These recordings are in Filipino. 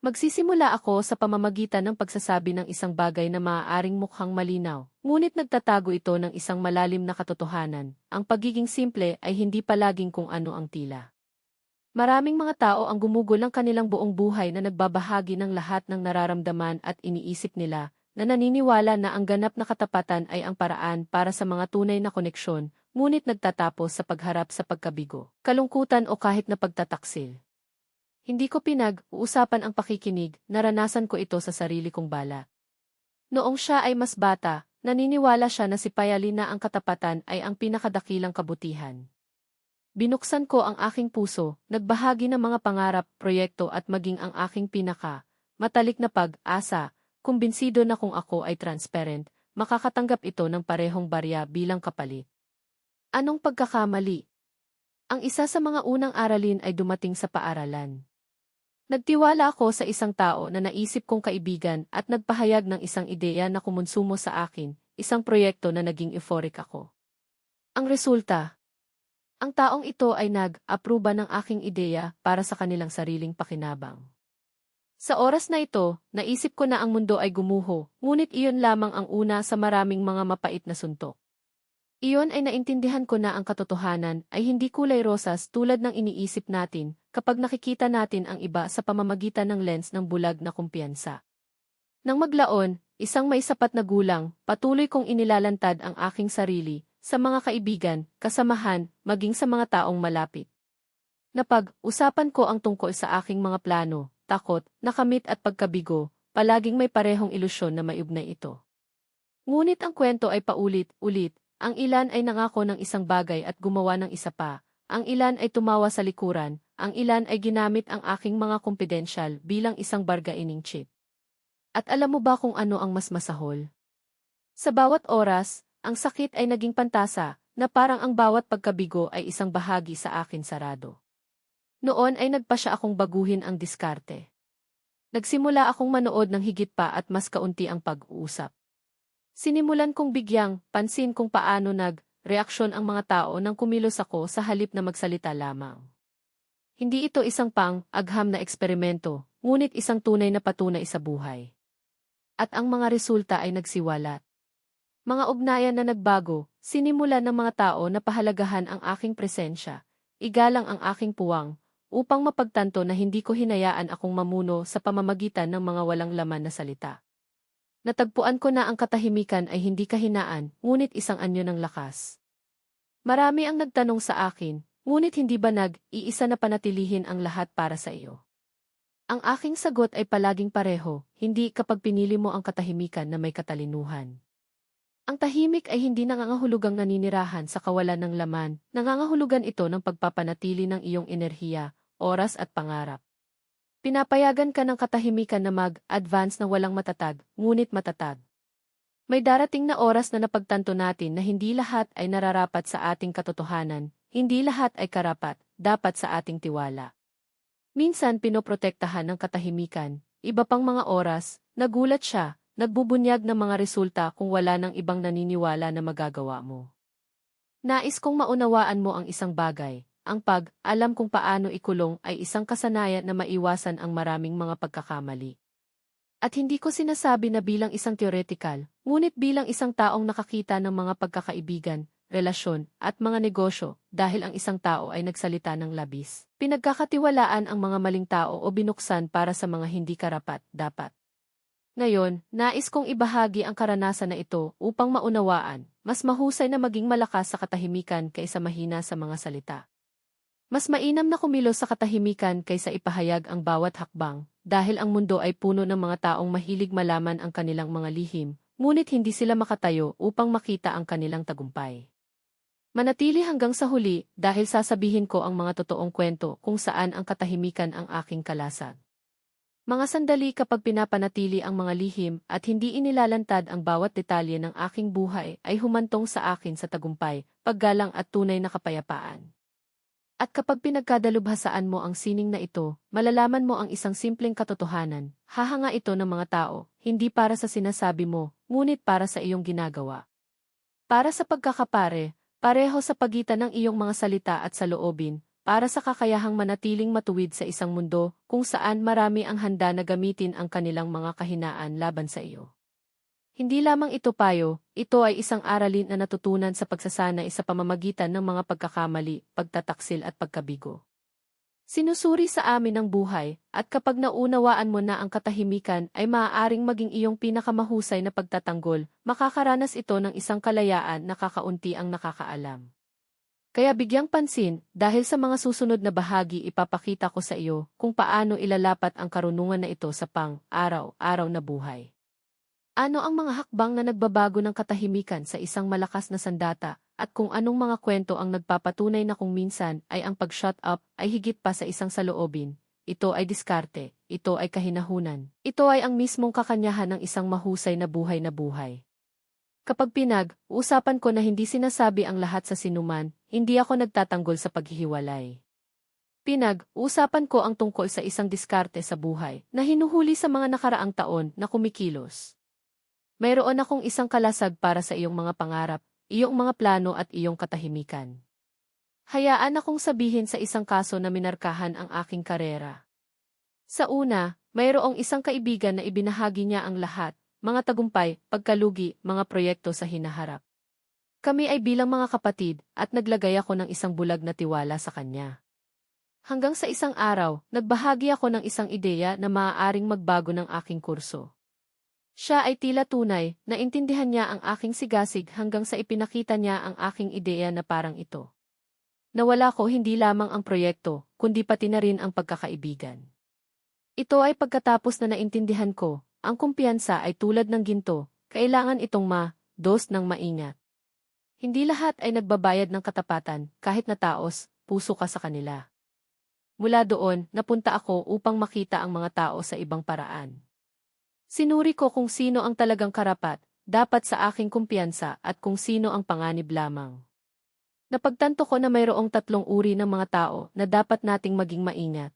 Magsisimula ako sa pamamagitan ng pagsasabi ng isang bagay na maaaring mukhang malinaw, ngunit nagtatago ito ng isang malalim na katotohanan. Ang pagiging simple ay hindi palaging kung ano ang tila. Maraming mga tao ang gumugol ng kanilang buong buhay na nagbabahagi ng lahat ng nararamdaman at iniisip nila, na naniniwala na ang ganap na katapatan ay ang paraan para sa mga tunay na koneksyon, ngunit nagtatapos sa pagharap sa pagkabigo, kalungkutan o kahit na pagtataksil. Hindi ko pinag-uusapan ang pakikinig, naranasan ko ito sa sarili kong bala. Noong siya ay mas bata, naniniwala siya na si Payali na ang katapatan ay ang pinakadakilang kabutihan. Binuksan ko ang aking puso, nagbahagi ng mga pangarap, proyekto at maging ang aking pinaka, matalik na pag-asa, kumbinsido na kung ako ay transparent, makakatanggap ito ng parehong barya bilang kapalit. Anong pagkakamali? Ang isa sa mga unang aralin ay dumating sa paaralan. Nagtiwala ako sa isang tao na naisip kong kaibigan at nagpahayag ng isang ideya na kumonsumo sa akin, isang proyekto na naging euphoric ako. Ang resulta, ang taong ito ay nag-aproba ng aking ideya para sa kanilang sariling pakinabang. Sa oras na ito, naisip ko na ang mundo ay gumuho, ngunit iyon lamang ang una sa maraming mga mapait na suntok. Iyon ay naintindihan ko na ang katotohanan ay hindi kulay rosas tulad ng iniisip natin kapag nakikita natin ang iba sa pamamagitan ng lens ng bulag na kumpiyansa. Nang maglaon, isang may sapat na gulang, patuloy kong inilalantad ang aking sarili sa mga kaibigan, kasamahan, maging sa mga taong malapit. Napag-usapan ko ang tungkol sa aking mga plano, takot, nakamit at pagkabigo, palaging may parehong ilusyon na maiugnay ito. Ngunit ang kwento ay paulit-ulit, ang ilan ay nangako ng isang bagay at gumawa ng isa pa. Ang ilan ay tumawa sa likuran, ang ilan ay ginamit ang aking mga kompidensyal bilang isang bargaining chip. At alam mo ba kung ano ang mas masahol? Sa bawat oras, ang sakit ay naging pantasa, na parang ang bawat pagkabigo ay isang bahagi sa akin sarado. Noon ay nagpa siya akong baguhin ang diskarte. Nagsimula akong manood ng higit pa at mas kaunti ang pag-uusap. Sinimulan kong bigyang pansin kung paano nag-reaksyon ang mga tao nang kumilos ako sa halip na magsalita lamang. Hindi ito isang pang-agham na eksperimento, ngunit isang tunay na patunay sa buhay. At ang mga resulta ay nagsiwalat. Mga ugnayan na nagbago, sinimulan ng mga tao na pahalagahan ang aking presensya, igalang ang aking puwang, upang mapagtanto na hindi ko hinayaan akong mamuno sa pamamagitan ng mga walang laman na salita. Natagpuan ko na ang katahimikan ay hindi kahinaan, ngunit isang anyo ng lakas. Marami ang nagtanong sa akin, ngunit hindi ba nag-iisa na panatilihin ang lahat para sa iyo? Ang aking sagot ay palaging pareho, hindi kapag pinili mo ang katahimikan na may katalinuhan. Ang tahimik ay hindi nangangahulugang naninirahan sa kawalan ng laman, nangangahulugan ito ng pagpapanatili ng iyong enerhiya, oras at pangarap. Pinapayagan ka ng katahimikan na mag-advance na walang matatag, ngunit matatag. May darating na oras na napagtanto natin na hindi lahat ay nararapat sa ating katotohanan, hindi lahat ay karapat, dapat sa ating tiwala. Minsan pinoprotektahan ng katahimikan, iba pang mga oras, nagulat siya, nagbubunyag ng mga resulta kung wala ng ibang naniniwala na magagawa mo. Nais kong maunawaan mo ang isang bagay, ang pag-alam kung paano ikulong ay isang kasanayan na maiwasan ang maraming mga pagkakamali. At hindi ko sinasabi na bilang isang theoretical, ngunit bilang isang taong nakakita ng mga pagkakaibigan, relasyon, at mga negosyo, dahil ang isang tao ay nagsalita ng labis. Pinagkakatiwalaan ang mga maling tao o binuksan para sa mga hindi karapat, dapat. Ngayon, nais kong ibahagi ang karanasan na ito upang maunawaan, mas mahusay na maging malakas sa katahimikan kaysa mahina sa mga salita. Mas mainam na kumilos sa katahimikan kaysa ipahayag ang bawat hakbang, dahil ang mundo ay puno ng mga taong mahilig malaman ang kanilang mga lihim, ngunit hindi sila makatayo upang makita ang kanilang tagumpay. Manatili hanggang sa huli dahil sasabihin ko ang mga totoong kwento kung saan ang katahimikan ang aking kalasag. Mga sandali kapag pinapanatili ang mga lihim at hindi inilalantad ang bawat detalye ng aking buhay ay humantong sa akin sa tagumpay, paggalang at tunay na kapayapaan. At kapag pinagkadalubhasaan mo ang sining na ito, malalaman mo ang isang simpleng katotohanan, hahanga ito ng mga tao, hindi para sa sinasabi mo, ngunit para sa iyong ginagawa. Para sa pagkakapare, pareho sa pagitan ng iyong mga salita at sa loobin, para sa kakayahang manatiling matuwid sa isang mundo kung saan marami ang handa na gamitin ang kanilang mga kahinaan laban sa iyo. Hindi lamang ito payo, ito ay isang aralin na natutunan sa pagsasanay sa pamamagitan ng mga pagkakamali, pagtataksil at pagkabigo. Sinusuri sa amin ang buhay, at kapag naunawaan mo na ang katahimikan ay maaaring maging iyong pinakamahusay na pagtatanggol, makakaranas ito ng isang kalayaan na kakaunti ang nakakaalam. Kaya bigyang pansin, dahil sa mga susunod na bahagi ipapakita ko sa iyo kung paano ilalapat ang karunungan na ito sa pang, araw-araw na buhay. Ano ang mga hakbang na nagbabago ng katahimikan sa isang malakas na sandata, at kung anong mga kwento ang nagpapatunay na kung minsan ay ang pag-shut up ay higit pa sa isang saloobin. Ito ay diskarte, ito ay kahinahunan. Ito ay ang mismong kakanyahan ng isang mahusay na buhay na buhay. Kapag pinag, usapan ko na hindi sinasabi ang lahat sa sinuman, hindi ako nagtatanggol sa paghihiwalay. Pinag, usapan ko ang tungkol sa isang diskarte sa buhay na hinuhuli sa mga nakaraang taon na kumikilos. Mayroon akong isang kalasag para sa iyong mga pangarap, iyong mga plano at iyong katahimikan. Hayaan akong sabihin sa isang kaso na minarkahan ang aking karera. Sa una, mayroong isang kaibigan na ibinahagi niya ang lahat, mga tagumpay, pagkalugi, mga proyekto sa hinaharap. Kami ay bilang mga kapatid at naglagay ako ng isang bulag na tiwala sa kanya. Hanggang sa isang araw, nagbahagi ako ng isang ideya na maaaring magbago ng aking kurso. Siya ay tila tunay, naintindihan niya ang aking sigasig hanggang sa ipinakita niya ang aking ideya na parang ito. Nawala ko hindi lamang ang proyekto, kundi pati na rin ang pagkakaibigan. Ito ay pagkatapos na naintindihan ko, ang kumpiyansa ay tulad ng ginto, kailangan itong ma, dos ng maingat. Hindi lahat ay nagbabayad ng katapatan, kahit na taos, puso ka sa kanila. Mula doon, napunta ako upang makita ang mga tao sa ibang paraan. Sinuri ko kung sino ang talagang karapat, dapat sa aking kumpiyansa at kung sino ang panganib lamang. Napagtanto ko na mayroong tatlong uri ng mga tao na dapat nating maging maingat.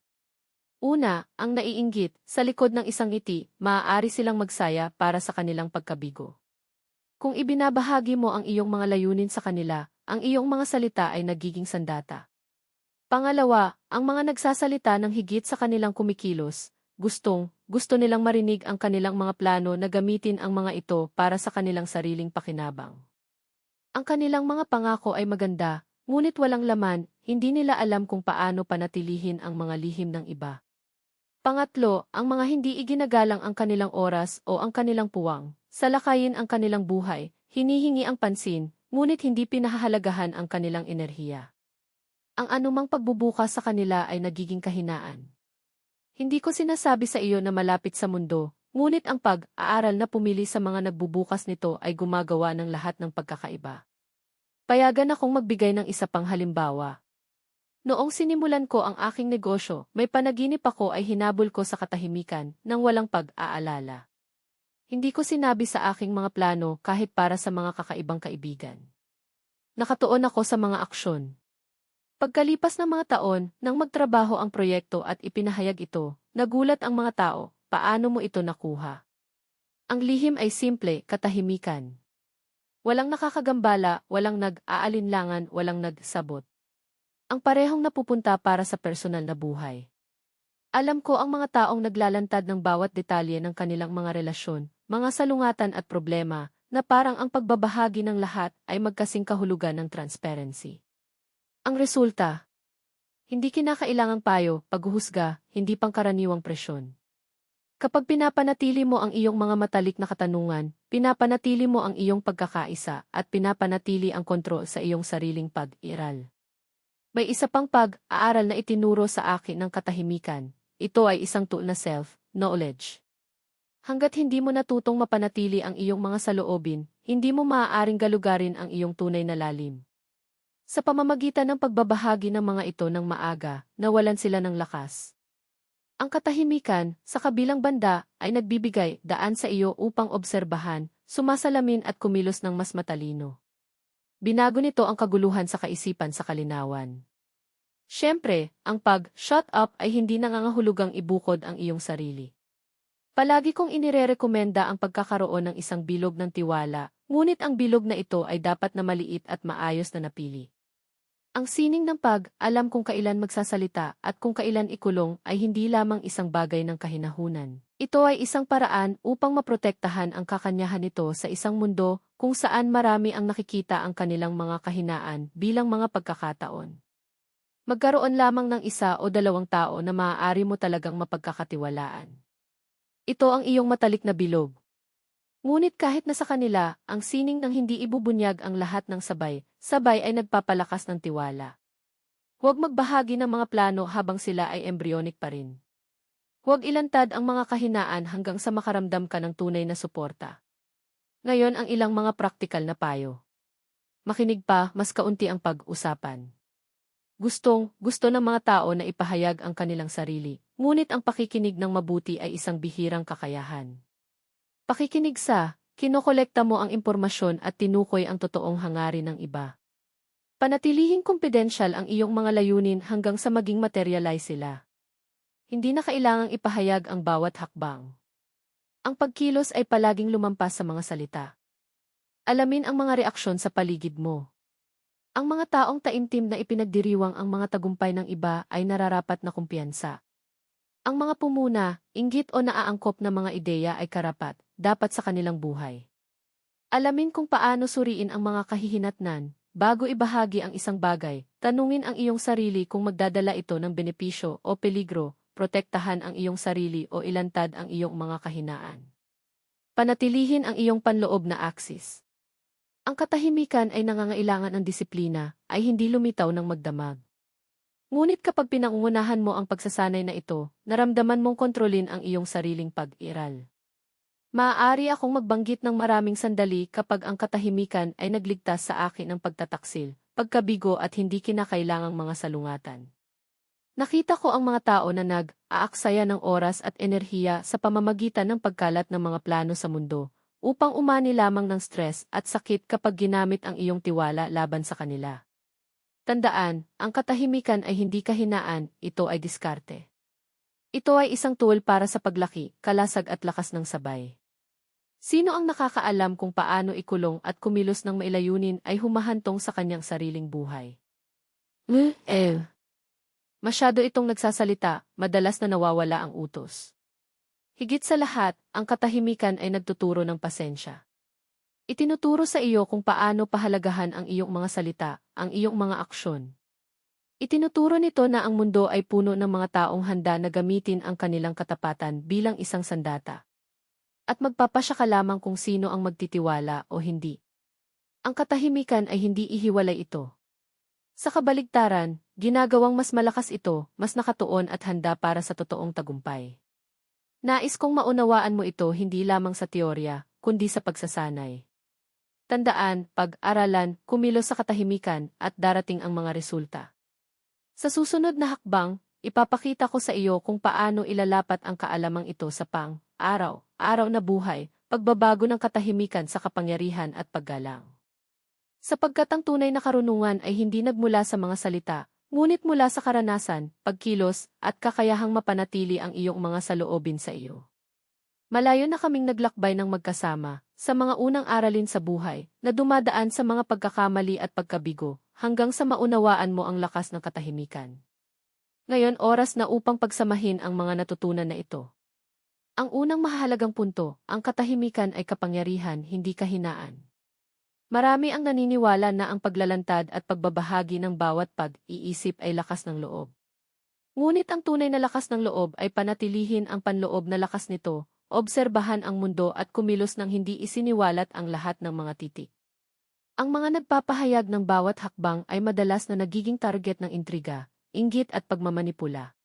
Una, ang naiinggit, sa likod ng isang ngiti, maaari silang magsaya para sa kanilang pagkabigo. Kung ibinabahagi mo ang iyong mga layunin sa kanila, ang iyong mga salita ay nagiging sandata. Pangalawa, ang mga nagsasalita ng higit sa kanilang kumikilos, gustong, gusto nilang marinig ang kanilang mga plano na gamitin ang mga ito para sa kanilang sariling pakinabang. Ang kanilang mga pangako ay maganda, ngunit walang laman, hindi nila alam kung paano panatilihin ang mga lihim ng iba. Pangatlo, ang mga hindi iginagalang ang kanilang oras o ang kanilang puwang, salakayin ang kanilang buhay, hinihingi ang pansin, ngunit hindi pinahahalagahan ang kanilang enerhiya. Ang anumang pagbubukas sa kanila ay nagiging kahinaan. Hindi ko sinasabi sa iyo na malapit sa mundo, ngunit ang pag-aaral na pumili sa mga nagbubukas nito ay gumagawa ng lahat ng pagkakaiba. Payagan akong magbigay ng isa pang halimbawa. Noong sinimulan ko ang aking negosyo, may panaginip ako ay hinabol ko sa katahimikan nang walang pag-aalala. Hindi ko sinabi sa aking mga plano kahit para sa mga kakaibang kaibigan. Nakatuon ako sa mga aksyon. Pagkalipas ng mga taon, nang magtrabaho ang proyekto at ipinahayag ito, nagulat ang mga tao, paano mo ito nakuha? Ang lihim ay simple, katahimikan. Walang nakakagambala, walang nag-aalinlangan, walang nagsabot. Ang parehong napupunta para sa personal na buhay. Alam ko ang mga taong naglalantad ng bawat detalye ng kanilang mga relasyon, mga salungatan at problema, na parang ang pagbabahagi ng lahat ay magkasing kahulugan ng transparency. Ang resulta, hindi kinakailangang payo, paghuhusga, hindi pangkaraniwang presyon. Kapag pinapanatili mo ang iyong mga matalik na katanungan, pinapanatili mo ang iyong pagkakaisa at pinapanatili ang kontrol sa iyong sariling pag-iral. May isa pang pag-aaral na itinuro sa akin ng katahimikan. Ito ay isang tool na self-knowledge. Hanggat hindi mo natutong mapanatili ang iyong mga saloobin, hindi mo maaaring galugarin ang iyong tunay na lalim. Sa pamamagitan ng pagbabahagi ng mga ito ng maaga, nawalan sila ng lakas. Ang katahimikan, sa kabilang banda, ay nagbibigay daan sa iyo upang obserbahan, sumasalamin at kumilos ng mas matalino. Binago nito ang kaguluhan sa kaisipan sa kalinawan. Siyempre, ang pag-shut up ay hindi nangangahulugang ibukod ang iyong sarili. Palagi kong inirerekomenda ang pagkakaroon ng isang bilog ng tiwala, ngunit ang bilog na ito ay dapat na maliit at maayos na napili. Ang sining ng pag, alam kung kailan magsasalita at kung kailan ikulong ay hindi lamang isang bagay ng kahinahunan. Ito ay isang paraan upang maprotektahan ang kakanyahan nito sa isang mundo kung saan marami ang nakikita ang kanilang mga kahinaan bilang mga pagkakataon. Magkaroon lamang ng isa o dalawang tao na maaari mo talagang mapagkakatiwalaan. Ito ang iyong matalik na bilog. Ngunit kahit na sa kanila, ang sining ng hindi ibubunyag ang lahat ng sabay, sabay ay nagpapalakas ng tiwala. Huwag magbahagi ng mga plano habang sila ay embryonic pa rin. Huwag ilantad ang mga kahinaan hanggang sa makaramdam ka ng tunay na suporta. Ngayon ang ilang mga praktikal na payo. Makinig pa, mas kaunti ang pag-usapan. Gustong, gusto ng mga tao na ipahayag ang kanilang sarili, ngunit ang pakikinig ng mabuti ay isang bihirang kakayahan. Pakikinig sa, kinokolekta mo ang impormasyon at tinukoy ang totoong hangarin ng iba. Panatilihing kumpidensyal ang iyong mga layunin hanggang sa maging materialize sila. Hindi na kailangang ipahayag ang bawat hakbang. Ang pagkilos ay palaging lumampas sa mga salita. Alamin ang mga reaksyon sa paligid mo. Ang mga taong taimtim na ipinagdiriwang ang mga tagumpay ng iba ay nararapat na kumpiyansa. Ang mga pumuna, inggit o naaangkop na mga ideya ay karapat, dapat sa kanilang buhay. Alamin kung paano suriin ang mga kahihinatnan, bago ibahagi ang isang bagay, tanungin ang iyong sarili kung magdadala ito ng benepisyo o peligro, protektahan ang iyong sarili o ilantad ang iyong mga kahinaan. Panatilihin ang iyong panloob na aksis. Ang katahimikan ay nangangailangan ng disiplina, ay hindi lumitaw ng magdamag. Ngunit kapag pinangungunahan mo ang pagsasanay na ito, naramdaman mong kontrolin ang iyong sariling pag-iral. Maaari akong magbanggit ng maraming sandali kapag ang katahimikan ay nagligtas sa akin ng pagtataksil, pagkabigo at hindi kinakailangang mga salungatan. Nakita ko ang mga tao na nag-aaksaya ng oras at enerhiya sa pamamagitan ng pagkalat ng mga plano sa mundo, upang umani lamang ng stress at sakit kapag ginamit ang iyong tiwala laban sa kanila. Tandaan, ang katahimikan ay hindi kahinaan, ito ay diskarte. Ito ay isang tool para sa paglaki, kalasag at lakas ng sabay. Sino ang nakakaalam kung paano ikulong at kumilos ng mailayunin ay humahantong sa kanyang sariling buhay? Eh, Masyado itong nagsasalita, madalas na nawawala ang utos. Higit sa lahat, ang katahimikan ay nagtuturo ng pasensya. Itinuturo sa iyo kung paano pahalagahan ang iyong mga salita, ang iyong mga aksyon. Itinuturo nito na ang mundo ay puno ng mga taong handa na gamitin ang kanilang katapatan bilang isang sandata. At magpapasya ka lamang kung sino ang magtitiwala o hindi. Ang katahimikan ay hindi ihiwalay ito. Sa kabaligtaran, ginagawang mas malakas ito, mas nakatuon at handa para sa totoong tagumpay. Nais kong maunawaan mo ito hindi lamang sa teorya, kundi sa pagsasanay. Tandaan, pag-aralan, kumilos sa katahimikan, at darating ang mga resulta. Sa susunod na hakbang, ipapakita ko sa iyo kung paano ilalapat ang kaalamang ito sa pang, araw, na buhay, pagbabago ng katahimikan sa kapangyarihan at paggalang. Sapagkat ang tunay na karunungan ay hindi nagmula sa mga salita, ngunit mula sa karanasan, pagkilos, at kakayahang mapanatili ang iyong mga saloobin sa iyo. Malayo na kaming naglakbay ng magkasama, sa mga unang aralin sa buhay, na dumadaan sa mga pagkakamali at pagkabigo, hanggang sa maunawaan mo ang lakas ng katahimikan. Ngayon oras na upang pagsamahin ang mga natutunan na ito. Ang unang mahalagang punto, ang katahimikan ay kapangyarihan, hindi kahinaan. Marami ang naniniwala na ang paglalantad at pagbabahagi ng bawat pag-iisip ay lakas ng loob. Ngunit ang tunay na lakas ng loob ay panatilihin ang panloob na lakas nito, obserbahan ang mundo at kumilos ng hindi isiniwalat ang lahat ng mga titik. Ang mga nagpapahayag ng bawat hakbang ay madalas na nagiging target ng intriga, inggit at pagmamanipula.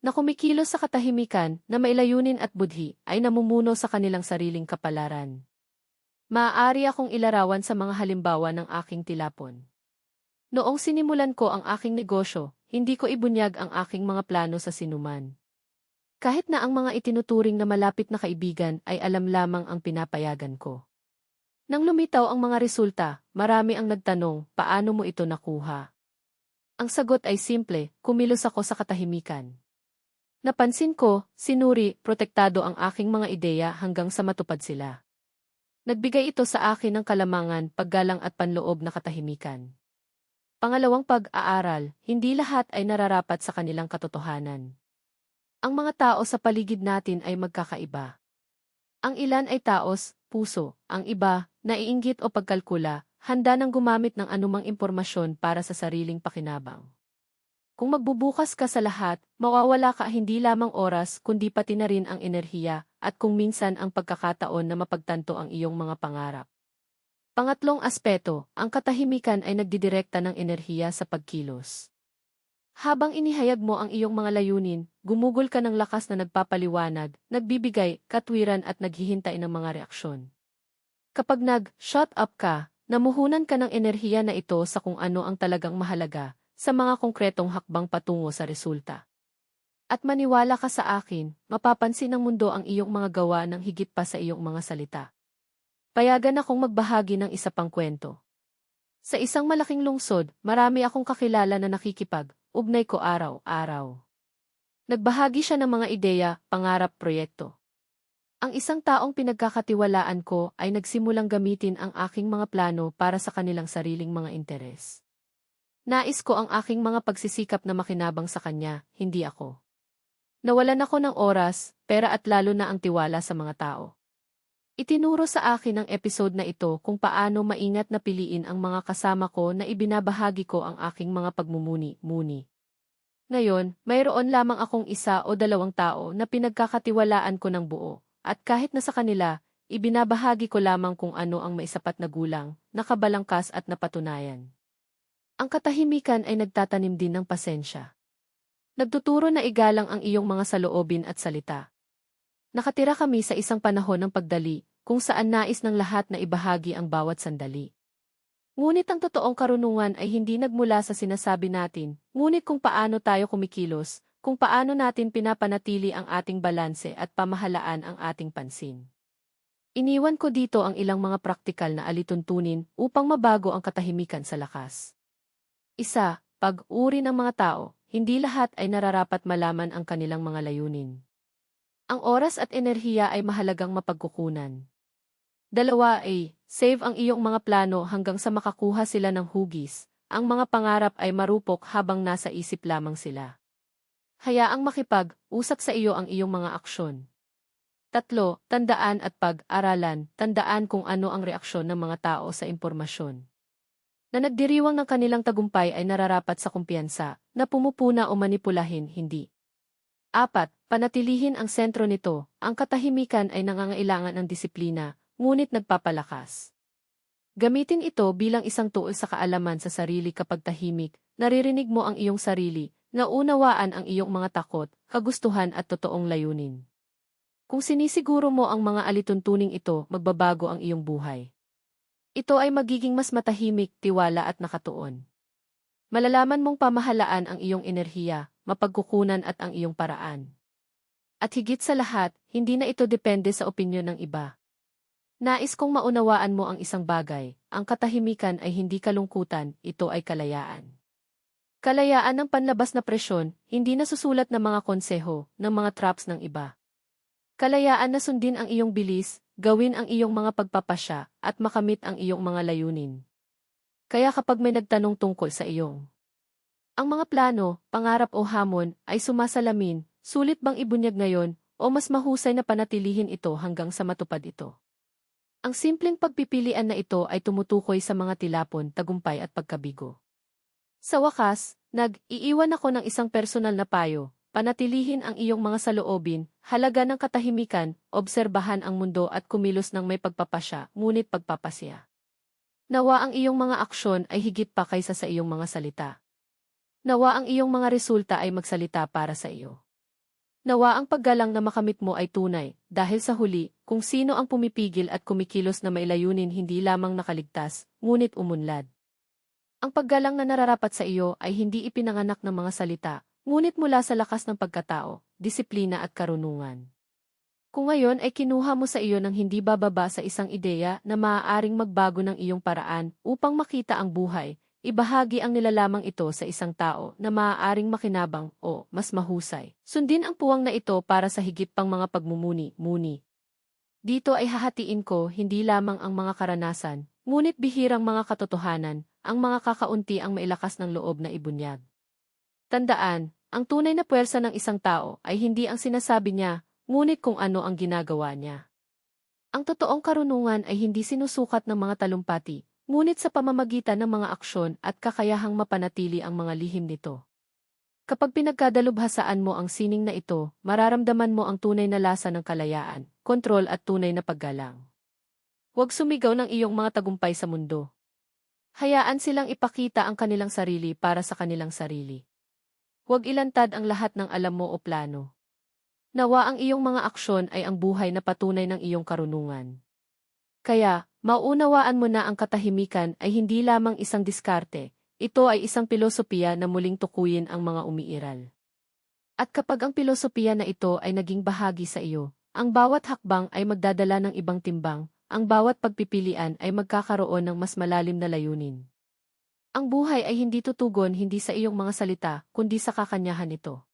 Na kumikilos sa katahimikan na mailayunin at budhi ay namumuno sa kanilang sariling kapalaran. Maaari akong ilarawan sa mga halimbawa ng aking tilapon. Noong sinimulan ko ang aking negosyo, hindi ko ibunyag ang aking mga plano sa sinuman. Kahit na ang mga itinuturing na malapit na kaibigan ay alam lamang ang pinapayagan ko. Nang lumitaw ang mga resulta, marami ang nagtanong, paano mo ito nakuha? Ang sagot ay simple, kumilos ako sa katahimikan. Napansin ko, sinuri, protektado ang aking mga ideya hanggang sa matupad sila. Nagbigay ito sa akin ng kalamangan, paggalang at panloob na katahimikan. Pangalawang pag-aaral, hindi lahat ay nararapat sa kanilang katotohanan. Ang mga tao sa paligid natin ay magkakaiba. Ang ilan ay taos, puso, ang iba, naiinggit o pagkalkula, handa nang gumamit ng anumang impormasyon para sa sariling pakinabang. Kung magbubukas ka sa lahat, mawawala ka hindi lamang oras kundi pati na rin ang enerhiya at kung minsan ang pagkakataon na mapagtanto ang iyong mga pangarap. Pangatlong aspeto, ang katahimikan ay nagdidirekta ng enerhiya sa pagkilos. Habang inihayag mo ang iyong mga layunin, gumugol ka ng lakas na nagpapaliwanag, nagbibigay, katwiran at naghihintay ng mga reaksyon. Kapag nag-shut up ka, namuhunan ka ng enerhiya na ito sa kung ano ang talagang mahalaga, sa mga konkretong hakbang patungo sa resulta. At maniwala ka sa akin, mapapansin ng mundo ang iyong mga gawa ng higit pa sa iyong mga salita. Payagan akong magbahagi ng isa pang kwento. Sa isang malaking lungsod, marami akong kakilala na nakikipag, ugnay ko araw-araw. Nagbahagi siya ng mga ideya, pangarap, proyekto. Ang isang taong pinagkakatiwalaan ko ay nagsimulang gamitin ang aking mga plano para sa kanilang sariling mga interes. Nais ko ang aking mga pagsisikap na makinabang sa kanya, hindi ako. Nawalan ako ng oras, pera at lalo na ang tiwala sa mga tao. Itinuro sa akin ng episode na ito kung paano maingat na piliin ang mga kasama ko na ibinabahagi ko ang aking mga pagmumuni-muni. Ngayon, mayroon lamang akong isa o dalawang tao na pinagkakatiwalaan ko ng buo, at kahit na sa kanila, ibinabahagi ko lamang kung ano ang maisapat na gulang, nakabalangkas at napatunayan. Ang katahimikan ay nagtatanim din ng pasensya. Nagtuturo na igalang ang iyong mga saloobin at salita. Nakatira kami sa isang panahon ng pagdali, kung saan nais ng lahat na ibahagi ang bawat sandali. Ngunit ang totoong karunungan ay hindi nagmula sa sinasabi natin, ngunit kung paano tayo kumikilos, kung paano natin pinapanatili ang ating balanse at pamahalaan ang ating pansin. Iniwan ko dito ang ilang mga praktikal na alituntunin upang mabago ang katahimikan sa lakas. Isa, pag-uri ng mga tao, hindi lahat ay nararapat malaman ang kanilang mga layunin. Ang oras at enerhiya ay mahalagang mapagkukunan. Dalawa ay, save ang iyong mga plano hanggang sa makakuha sila ng hugis. Ang mga pangarap ay marupok habang nasa isip lamang sila. Hayaang makipag-usap sa iyo ang iyong mga aksyon. Tatlo, tandaan at pag-aralan, tandaan kung ano ang reaksyon ng mga tao sa impormasyon. Na nagdiriwang ng kanilang tagumpay ay nararapat sa kumpiyansa, na pumupuna o manipulahin, hindi. Apat, panatilihin ang sentro nito, ang katahimikan ay nangangailangan ng disiplina, ngunit nagpapalakas. Gamitin ito bilang isang tool sa kaalaman sa sarili kapag tahimik, naririnig mo ang iyong sarili, naunawaan ang iyong mga takot, kagustuhan at totoong layunin. Kung sinisiguro mo ang mga alituntuning ito, magbabago ang iyong buhay. Ito ay magiging mas matahimik, tiwala at nakatuon. Malalaman mong pamahalaan ang iyong enerhiya, mapagkukunan at ang iyong paraan. At higit sa lahat, hindi na ito depende sa opinyon ng iba. Nais kong maunawaan mo ang isang bagay, ang katahimikan ay hindi kalungkutan, ito ay kalayaan. Kalayaan ng panlabas na presyon, hindi nasusulat ng mga konseho, ng mga traps ng iba. Kalayaan na sundin ang iyong bilis, gawin ang iyong mga pagpapasya, at makamit ang iyong mga layunin. Kaya kapag may nagtanong tungkol sa iyong ang mga plano, pangarap o hamon ay sumasalamin, sulit bang ibunyag ngayon o mas mahusay na panatilihin ito hanggang sa matupad ito. Ang simpleng pagpipilian na ito ay tumutukoy sa mga tilapon, tagumpay at pagkabigo. Sa wakas, nag-iiwan ako ng isang personal na payo, panatilihin ang iyong mga saloobin, halaga ng katahimikan, obserbahan ang mundo at kumilos ng may pagpapasya, ngunit pagpapasya. Nawa ang iyong mga aksyon ay higit pa kaysa sa iyong mga salita. Nawa ang iyong mga resulta ay magsalita para sa iyo. Nawa ang paggalang na makamit mo ay tunay, dahil sa huli, kung sino ang pumipigil at kumikilos na may layunin hindi lamang nakaligtas, ngunit umunlad. Ang paggalang na nararapat sa iyo ay hindi ipinanganak ng mga salita, ngunit mula sa lakas ng pagkatao, disiplina at karunungan. Kung ngayon ay kinuha mo sa iyo ng hindi bababa sa isang ideya na maaaring magbago ng iyong paraan upang makita ang buhay, Ibahagi ang nilalamang ito sa isang tao na maaaring makinabang o mas mahusay. Sundin ang puwang na ito para sa higit pang mga pagmumuni-muni. Dito ay hahatiin ko hindi lamang ang mga karanasan, ngunit bihirang mga katotohanan, ang mga kakaunti ang mailakas ng loob na ibunyag. Tandaan, ang tunay na puwersa ng isang tao ay hindi ang sinasabi niya, ngunit kung ano ang ginagawa niya. Ang totoong karunungan ay hindi sinusukat ng mga talumpati, ngunit sa pamamagitan ng mga aksyon at kakayahang mapanatili ang mga lihim nito. Kapag pinagkadalubhasaan mo ang sining na ito, mararamdaman mo ang tunay na lasa ng kalayaan, kontrol at tunay na paggalang. Huwag sumigaw ng iyong mga tagumpay sa mundo. Hayaan silang ipakita ang kanilang sarili para sa kanilang sarili. Huwag ilantad ang lahat ng alam mo o plano. Nawa ang iyong mga aksyon ay ang buhay na patunay ng iyong karunungan. Kaya, maunawaan mo na ang katahimikan ay hindi lamang isang diskarte, ito ay isang pilosopiya na muling tukuyin ang mga umiiral. At kapag ang pilosopiya na ito ay naging bahagi sa iyo, ang bawat hakbang ay magdadala ng ibang timbang, ang bawat pagpipilian ay magkakaroon ng mas malalim na layunin. Ang buhay ay hindi tutugon hindi sa iyong mga salita, kundi sa kakanyahan nito.